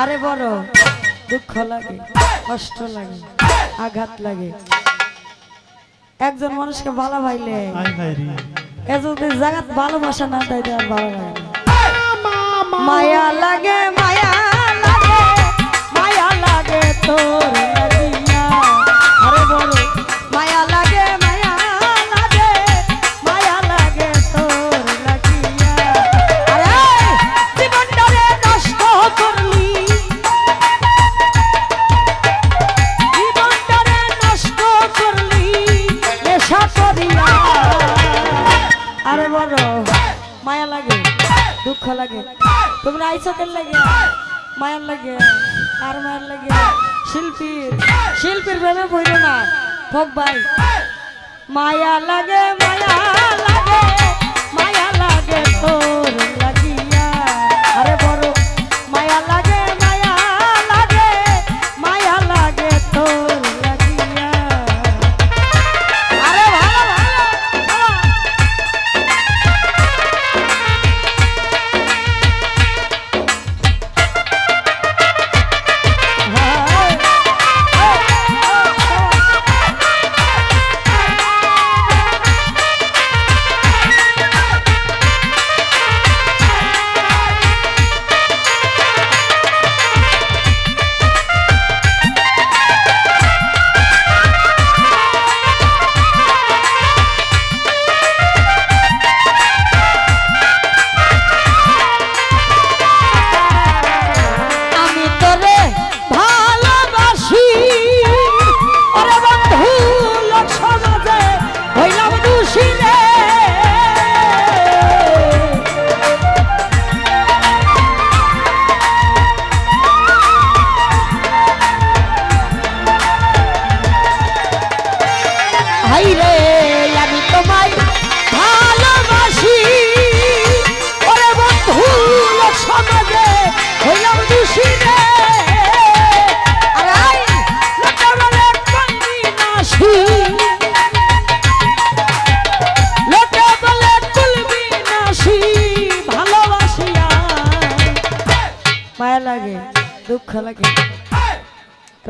আরে বড় দুঃখ লাগে কষ্ট লাগে আঘাত লাগে। একজন মানুষকে ভালো ভাইলে আই যদি জায়গাত ভালোবাসা না দেয় তো আর ভালো লাগে না। মায়া লাগে মায়া লাগে মায়া লাগে তোর শিল্পীর প্রেমে পড়ো না। ভোগ ভাই। মায়া লাগে মায়া লাগে মায়া লাগে তোর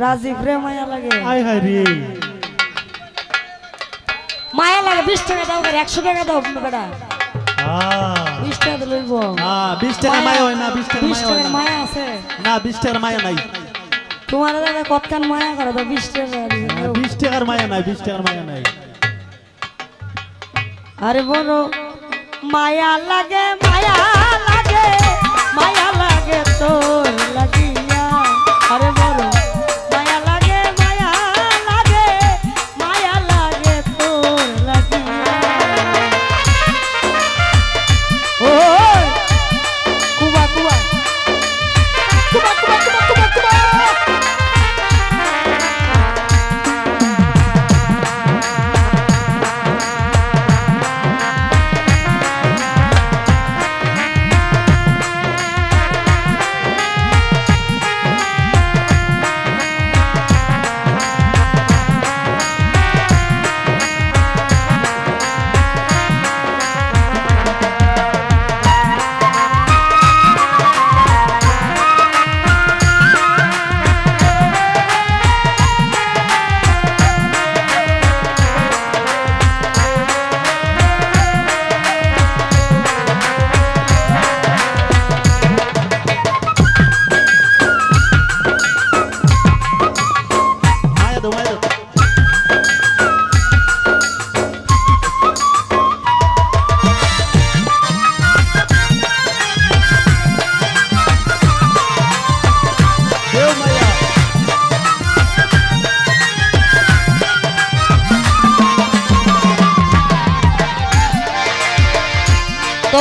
রাজীব রে মায়া লাগে। রে। মায়া লাগে বিশ টাকা দাও একশো টাকা দাও বেটা। বিশ টাকা লইব। আ 20 টাকা মায়া হয় না 20 টাকা মায়া টাকার না। মায়া আছে। না 20 টাকার মায়া নাই। তোমার দাদা কতখান মায়া করে তো বিশ টাকা দিয়ে দাও। 20 টাকার মায়া নাই 20 টাকার মায়া নাই। আরে বড় মায়া লাগে মায়া লাগে মায়া লাগে তোর লাগিয়া। আরে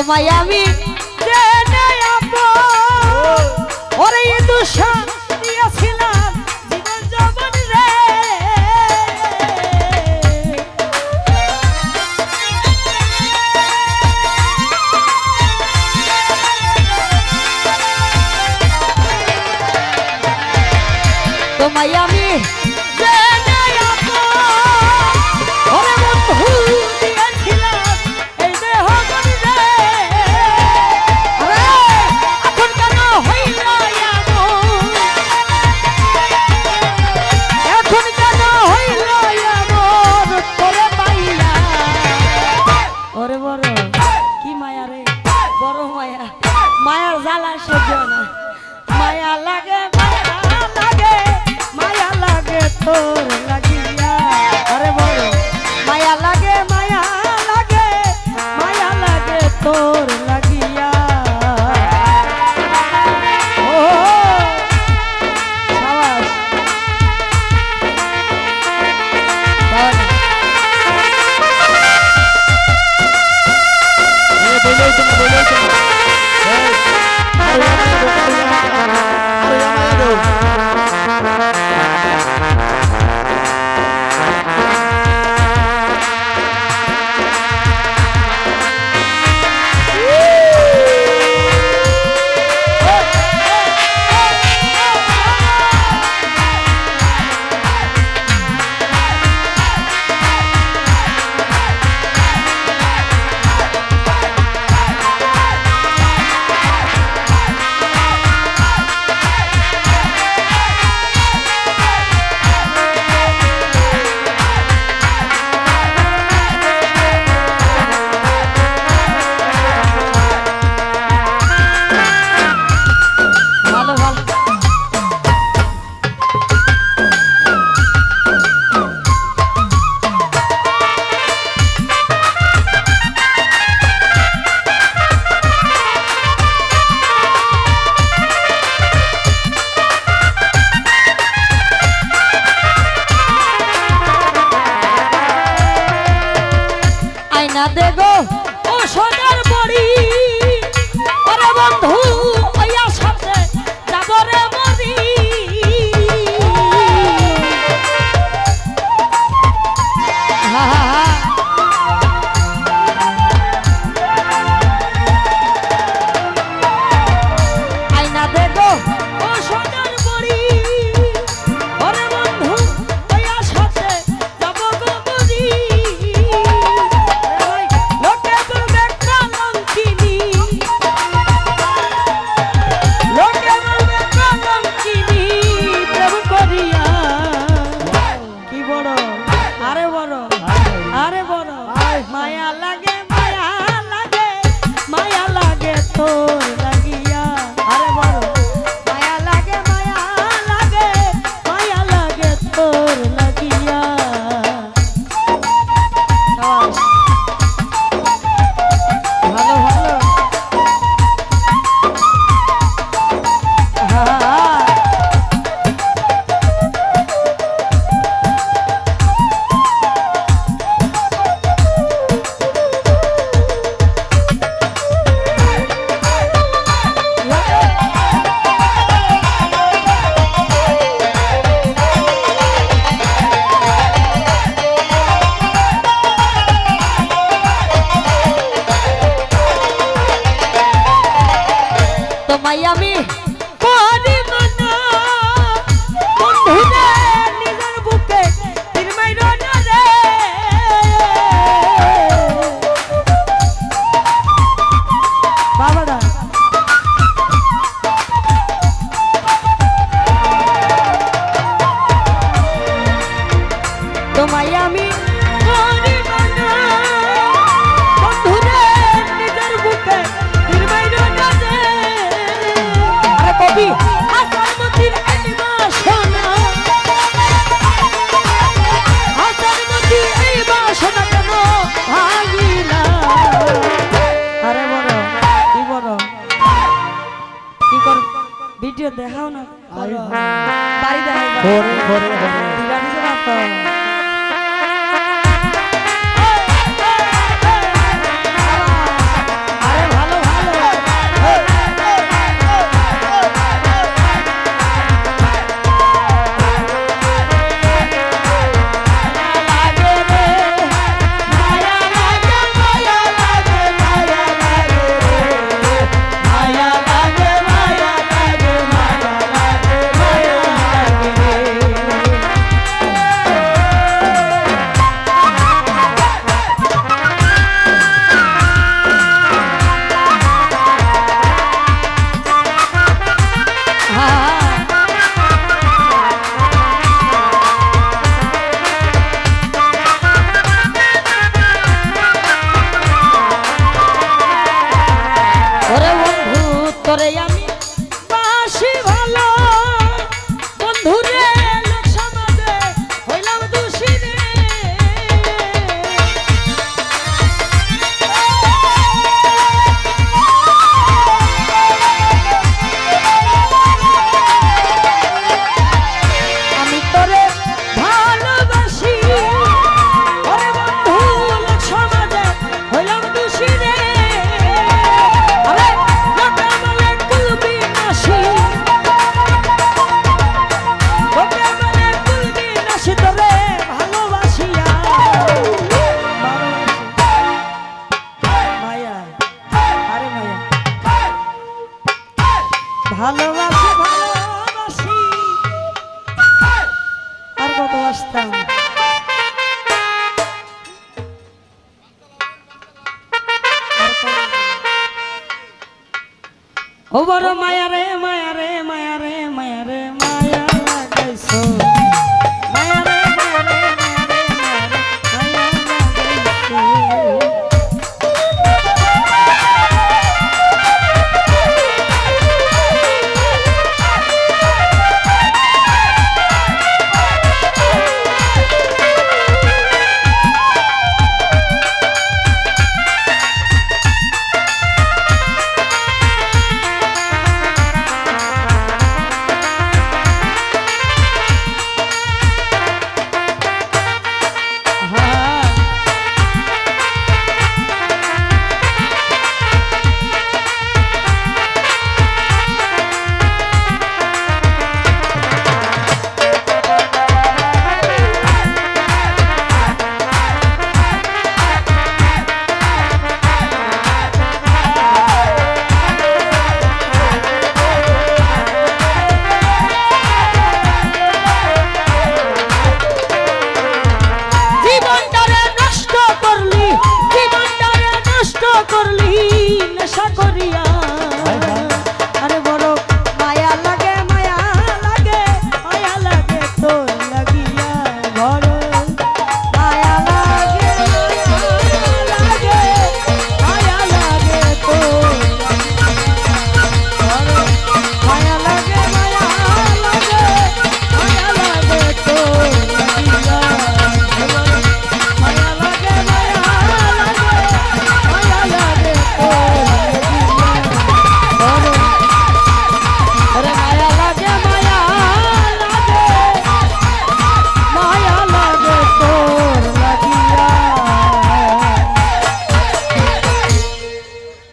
তোমায় আমি Congratulations. তোমায় আমি